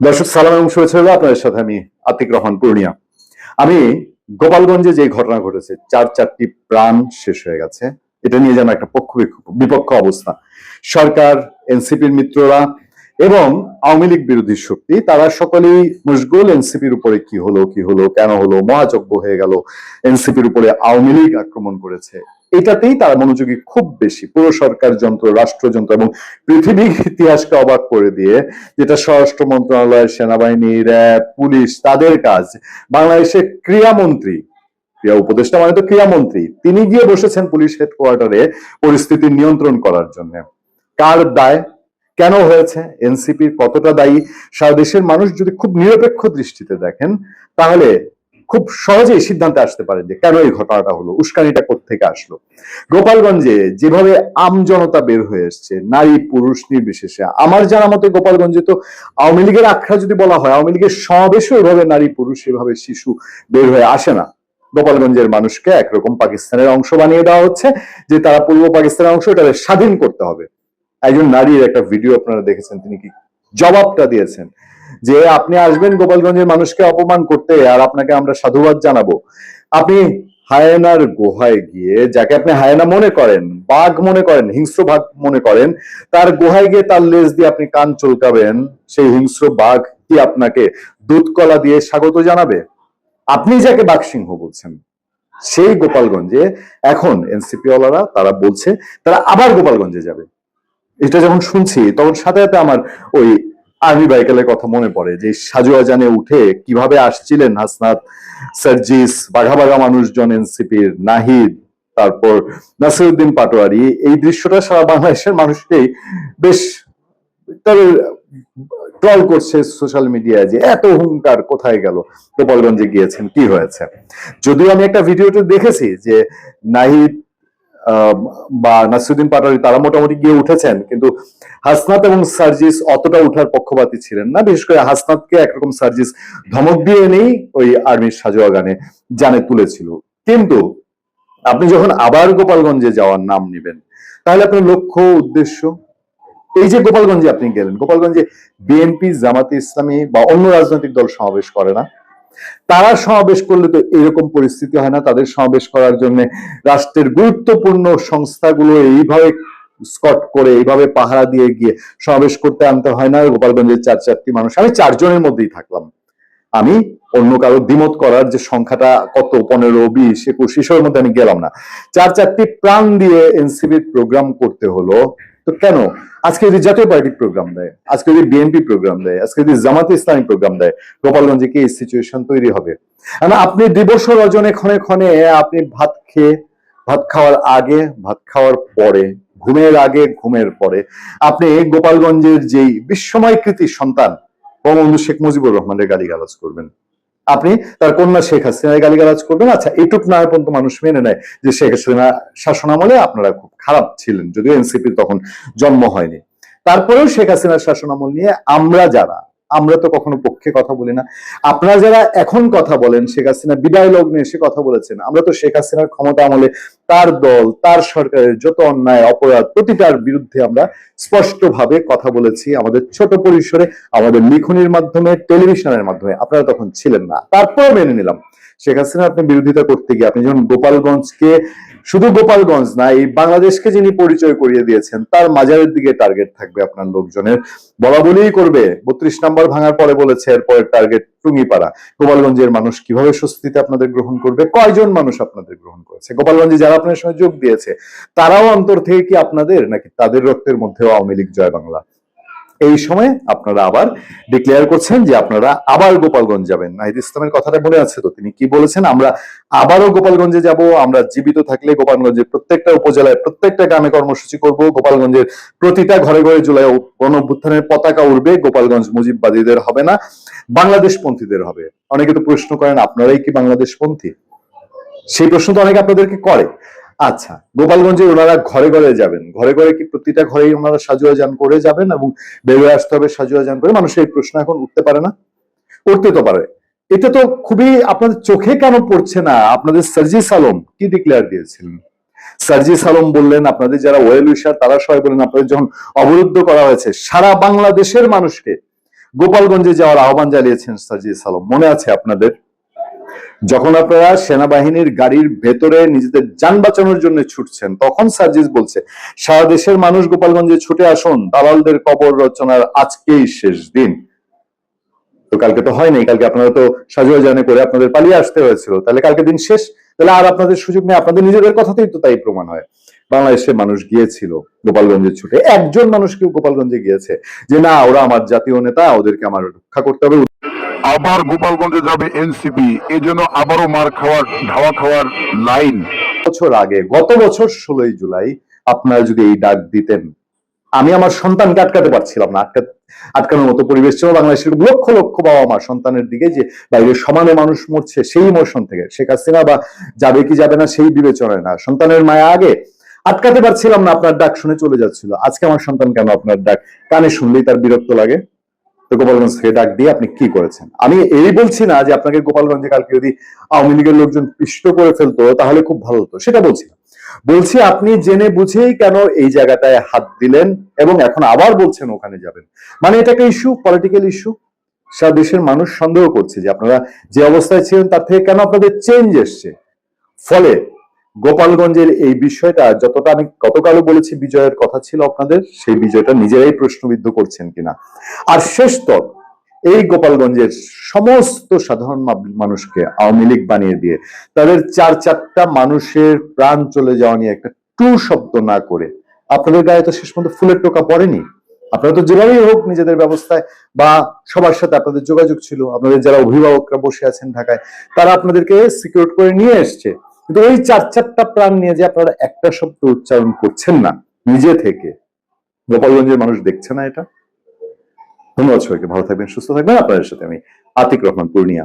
দর্শক, সালাম এবং শুভেচ্ছা হলো আপনাদের সাথে আমি আতিক রহমান পূর্ণিয়া। আমি গোপালগঞ্জে যে ঘটনা ঘটেছে, চার চারটি প্রাণ শেষ হয়ে গেছে, এটা নিয়ে যেন একটা পক্ষ বিপক্ষ অবস্থা। সরকার, এনসিপির মিত্ররা এবং আওয়ামী লীগ বিরোধী শক্তি, তারা সকলেই মশগুল এনসিপির উপরে কি হলো কি হলো, কেন হলো, মহাযজ্ঞ হয়ে গেল, এনসিপির উপরে আওয়ামী লীগ আক্রমণ করেছে। এটাতেই তারা মনোযোগী খুব বেশি। পুরো সরকার যন্ত্র রাষ্ট্রযন্ত্র এবং পৃথিবীর ইতিহাসকে অবাক করে দিয়ে যেটা স্বরাষ্ট্র মন্ত্রণালয়, সেনাবাহিনী, র্যাব, পুলিশ, তাদের কাজ। বাংলাদেশের ক্রীড়ামন্ত্রী, ক্রীড়া উপদেষ্টা মানে তো ক্রীড়ামন্ত্রী, তিনি গিয়ে বসেছেন পুলিশ হেডকোয়ার্টারে পরিস্থিতি নিয়ন্ত্রণ করার জন্য। কার দায়? কেন হয়েছে? এনসিপির কতটা দায়ী? সারা দেশের মানুষ যদি খুব নিরপেক্ষ দৃষ্টিতে দেখেন, তাহলে খুব সহজেই সিদ্ধান্তে আসতে পারে যে কেন এই ঘটনাটা হলো, উস্কানিটা থেকে আসলো? গোপালগঞ্জে যেভাবে আম জনতা বের হয়ে এসছে, নারী, পুরুষ নির্বিশেষে, আমার জানা মতে গোপালগঞ্জে তো আওয়ামী লীগের আখ্যা যদি বলা হয়, আওয়ামী লীগের সমাবেশে ওইভাবে নারী, পুরুষ, এভাবে শিশু বের হয়ে আসে না। গোপালগঞ্জের মানুষকে একরকম পাকিস্তানের অংশ বানিয়ে দেওয়া হচ্ছে, যে তারা পূর্ব পাকিস্তানের অংশ এটা স্বাধীন করতে হবে। একজন নারীর একটা ভিডিও আপনারা দেখেছেন, তিনি কি জবাবটা দিয়েছেন? যে আপনি আসবেন গোপালগঞ্জের মানুষকে অপমান করতে আর আপনাকে আমরা সাধুবাদ জানাব। আপনি হায়নার গুহায় গিয়ে, যাকে আপনি হায়না মনে করেন, বাঘ মনে করেন, হিংস্র বাঘ মনে করেন, তার গুহায় গিয়ে তার লেজ দিয়ে আপনি কান চুলকাবেন, সেই হিংস্র বাঘ কি আপনাকে দুধ কলা দিয়ে স্বাগত জানাবে? আপনি যাকে বাঘ সিংহ বলছেন, সেই গোপালগঞ্জে এখন এনসিপি ওয়ালারা তারা বলছে, তারা আবার গোপালগঞ্জে যাবে। এটা যখন শুনছি, তখন সাথে সাথে আমার ওই আর্মি বাইকেলের কথা মনে পড়ে যে সাজুয়া জানে উঠে কীভাবে আসছিলেন হাসনাত, সার্জিস, বাঘা বাঘা মানুষজন, এনসিপির নাহিদ, তারপর নাসিরুদ্দিন পাটোয়ারি, এই দৃশ্যটা সারা বাংলাদেশের মানুষকেই বেশ তাদের ট্রল করছে সোশ্যাল মিডিয়ায় যে এত হুঙ্কার কোথায় গেল? গোপালগঞ্জে গিয়েছেন, কি হয়েছে? যদিও আমি একটা ভিডিওতে দেখেছি যে নাহিদ বা নাসিরুদ্দিন পাটোয়ারি, তারা মোটামুটি গিয়ে উঠেছেন, কিন্তু হাসনাত এবং সার্জিস অতটা উঠার পক্ষপাতী ছিলেন না। বিশেষ করে হাসনাতকে একরকম সার্জিস ধমক দিয়ে এনেই ওই আর্মির সাজোয়া গানে জানে তুলেছিল। কিন্তু আপনি যখন আবার গোপালগঞ্জে যাওয়ার নাম নেবেন, তাহলে আপনার লক্ষ্য উদ্দেশ্য? এই যে গোপালগঞ্জে আপনি গেলেন, গোপালগঞ্জে বিএনপি, জামাতে ইসলামী বা অন্য রাজনৈতিক দল সমাবেশ করে না? তারা সমাবেশ করলে তো এরকম পরিস্থিতি হয় না। তাদের সমাবেশ করার জন্য রাষ্ট্রের গুরুত্বপূর্ণ সংস্থাগুলো এইভাবে স্কট করে, এইভাবে পাহারা দিয়ে গিয়ে সমাবেশ করতে আনতে হয় না। গোপালগঞ্জের চার চারটি মানুষ। আমি চারজনের মধ্যেই থাকলাম। আমি অন্য কারও দ্বিমত করার যে সংখ্যাটা কত, পনেরো, বিশ, একুশ, এসবের মধ্যে আমি গেলাম না। চার চারটি প্রাণ দিয়ে এনসিবির প্রোগ্রাম করতে হলো। তো কেন? আজকে যদি জাতীয় পার্টি প্রোগ্রাম দেয়, আজকে যদি বিএনপি প্রোগ্রাম দেয়, আজকে যদি জামাতে ইসলামী প্রোগ্রাম দেয়, গোপালগঞ্জে কি এই সিচুয়েশন তৈরি হবে? না, আপনি দিবস রজনে ক্ষণে ক্ষণে আপনি ভাত খেয়ে, ভাত খাওয়ার আগে, ভাত খাওয়ার পরে, ঘুমের আগে, ঘুমের পরে, আপনি গোপালগঞ্জের যেই বিস্ময় কৃতি সন্তান, বঙ্গবন্ধু শেখ মুজিবুর রহমানের গালিগালাজ করবেন। আপনি তার কন্যা শেখ হাসিনায় গালিগালাজ করবেন। আচ্ছা এটুক না পর্যন্ত মানুষ মেনে নেয় যে শেখ হাসিনা শাসনামলে আপনারা খুব খারাপ ছিলেন, যদিও এনসিপি তখন জন্ম হয়নি। তারপরেও শেখ হাসিনার শাসনামল নিয়ে আমরা যারা আমরা তো কখনো পক্ষে কথা বলি না। আপনারা যারা এখন কথা বলেন, শেখ হাসিনা বিদায় লগ্নে এসে কথা বলেছেন, আমরা তো শেখ হাসিনার ক্ষমতা আমলে তার দল, তার সরকারের যত অন্যায়, অপরাধ প্রতিটার বিরুদ্ধে আমরা স্পষ্টভাবে কথা বলেছি আমাদের ছোট পরিসরে, আমাদের লিখনির মাধ্যমে, টেলিভিশনের মাধ্যমে। আপনারা তখন ছিলেন না। তারপর মেনে নিলাম। শেখ হাসিনা, আপনি বিরোধিতা করতে গিয়ে আপনি যখন গোপালগঞ্জকে শুধু গোপালগঞ্জ না, এই বাংলাদেশকে যিনি পরিচয় করিয়ে দিয়েছেন, তার মাজারের দিকে টার্গেট থাকবে আপনার লোকজনের। বলা বলেই করবে, বত্রিশ নাম্বার ভাঙার পরে বলেছে এরপরের টার্গেট টুঙ্গিপাড়া। গোপালগঞ্জের মানুষ কীভাবে স্বস্তিতে আপনাদের গ্রহণ করবে? কয়জন মানুষ আপনাদের গ্রহণ করেছে? গোপালগঞ্জে যারা আপনার সঙ্গে যোগ দিয়েছে, তারাও অন্তর থেকে কি আপনাদের, নাকি তাদের রক্তের মধ্যেও আওয়ামী লীগ জয় বাংলা? এই সময় আপনারা আবার ডিক্লেয়ার করছেন যে আপনারা আবার গোপালগঞ্জ যাবেন। নাহিদ ইসলামের কথাটা মনে আছে তো? তিনি কি বলেছেন? আমরা আবারও গোপালগঞ্জে যাব, আমরা জীবিত থাকলে গোপালগঞ্জের প্রত্যেকটা উপজেলায়, প্রত্যেকটা গ্রামে কর্মসূচি করব। গোপালগঞ্জের প্রতিটা ঘরে ঘরে জুলাই গণ অভ্যুত্থানের পতাকা উড়বে, গোপালগঞ্জ মুজিববাদীদের হবে না বাংলাদেশ পন্থীদের হবে। অনেকে তো প্রশ্ন করেন, আপনারাই কি বাংলাদেশ পন্থী সেই প্রশ্ন তো অনেকে আপনাদেরকে করে। আচ্ছা গোপালগঞ্জে ওনারা ঘরে ঘরে যাবেন। ঘরে ঘরে কি প্রতিটা ঘরেই ওনারা সাজুয়া যান করে যাবেন এবং বেরোয় আসতে হবে সাজুয়া যান করে? মানুষের এই প্রশ্ন এখন উঠতে পারে না? উঠতে তো পারে। এটা তো খুবই আপনাদের চোখে কেন পড়ছে না? আপনাদের সার্জিস আলম কি ডিক্লেয়ার দিয়েছিলেন? সার্জিস আলম বললেন, আপনাদের যারা ওয়েল উইশার, তারা সবাই বললেন আপনাদের যখন অবরুদ্ধ করা হয়েছে, সারা বাংলাদেশের মানুষকে গোপালগঞ্জে যাওয়ার আহ্বান জানিয়েছেন সাজিদ সালম। মনে আছে আপনাদের? যখন আপনারা সেনাবাহিনীর গাড়ির ভেতরে নিজেদের যান বাঁচানোর জন্য ছুটছেন, তখন সার্জিস বলছে, সারা দেশের মানুষ গোপালগঞ্জে ছুটে আসুন, দালালদের কবর রচনার আজকেই শেষ দিন। তো কালকে তো হয়নি, কালকে আপনারা তো সাজুয়া জানে করে আপনাদের পালিয়ে আসতে হয়েছিল, তাহলে কালকে দিন শেষ? তাহলে আর আপনাদের সুযোগ নেই, আপনাদের নিজেদের কথাতেই তো তাই প্রমাণ হয়। বাংলাদেশে মানুষ গিয়েছিল গোপালগঞ্জে ছুটে, একজন মানুষ কেউ গোপালগঞ্জে গিয়েছে, যে না, ওরা আমার জাতীয় নেতা, ওদেরকে আমার রক্ষা করতে হবে। আবার গোপালগঞ্জে যাবে এনসিপি। এজন্য আবারও মার খাওয়ার, ধাওয়া খাওয়ার লাইন। বছর আগে, গত বছর ষোলোই জুলাই, আপনারা যদি এই ডাক দিতেন, আমি আমার সন্তানকে আটকাতে পারছিলাম না। আটকা আটকানোর মতো পরিবেশ ছিল বাংলাদেশের লক্ষ লক্ষ বাবা মা সন্তানের দিকে যে বাইরে সমানে মানুষ মরছে, সেই ইমোশন থেকে। শেখ হাসিনা বা যাবে কি যাবে না, সেই বিবেচনায় না। সন্তানের মায়া আগে। আটকাতে পারছিলাম না, আপনার ডাক শুনে চলে যাচ্ছিল। আজকে আমার সন্তান কেন আপনার ডাক? কানে শুনলেই তার বিরক্ত লাগে। তো গোপালগঞ্জ থেকে ডাক দিয়ে আপনি কি করেছেন? আমি এই বলছি না যে আপনাকে গোপালগঞ্জে কালকে যদি আওয়ামী লীগের লোকজন পিষ্ট করে ফেলতো, তাহলে খুব ভালো হতো। সেটা বলছি না। বলছি আপনি জেনে বুঝেই কেন এই জায়গাটায় হাত দিলেন এবং এখন আবার বলছেন ওখানে যাবেন। মানে এটা একটা ইস্যু পলিটিক্যাল ইস্যু সারা দেশের মানুষ সন্দেহ করছে যে আপনারা যে অবস্থায় ছিলেন তার থেকে কেন আপনাদের চেঞ্জ এসছে? ফলে গোপালগঞ্জের এই বিষয়টা যতটা আমি গতকালও বলেছি, বিজয়ের কথা ছিল আপনাদের, সেই বিজয়টা নিজেরাই প্রশ্নবিদ্ধ করছেন কিনা। আর শেষ তক এই গোপালগঞ্জের সমস্ত সাধারণ মানুষকে আওয়ামী লীগ বানিয়ে দিয়ে, তাদের চার চারটা মানুষের প্রাণ চলে যাওয়া নিয়ে একটা টু শব্দ না করে, আপনাদের গায়ে তো শেষ পর্যন্ত ফুলের টোকা পড়েনি। আপনারা তো যেভাবেই হোক নিজেদের ব্যবস্থায় বা সবার সাথে আপনাদের যোগাযোগ ছিল, আপনাদের যারা অভিভাবকরা বসে আছেন ঢাকায়, তারা আপনাদেরকে সিকিউর করে নিয়ে এসছে। কিন্তু ওই চার চারটা প্রাণ নিয়ে যে আপনারা একটা শব্দ উচ্চারণ করছেন না, নিজে থেকে, গোপালগঞ্জের মানুষ দেখছে না এটা? ধন্যবাদ সবাইকে, ভালো থাকবেন, সুস্থ থাকবেন। আপনাদের সাথে আমি আতিক রহমান পূর্ণিয়া।